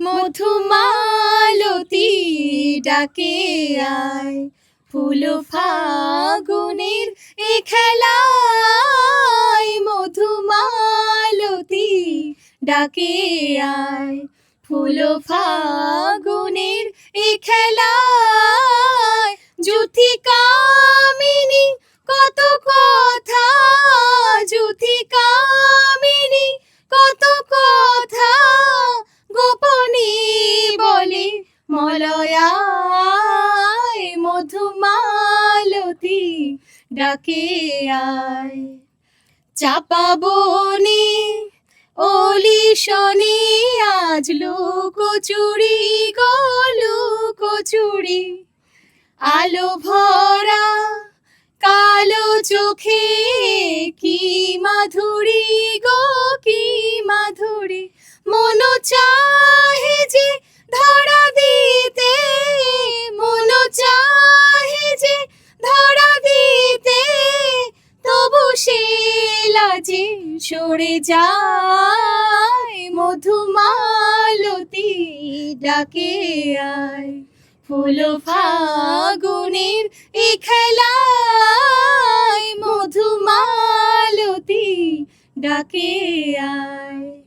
মধুমালতী ডাকে আয়। ফুল ফাগুনের এ খেলায় মধুমালতি ডাকে আয়। ফুল ফাগুনের এ খেলায় মলয়ায় মধুমালতী ডাকে আয়। চাপা বনে অলি শনি, আজ লুকোচুরি গো লুকোচুরি আলো ভরা, কালো চোখে কি মাধুরী গো, কি মাধুরী। মন চাহে লাজে সরে যায় মধুমালতী ডাকে আয়। ফুল ফাগুনের এ খেলায় মধুমালতী ডাকে আয়।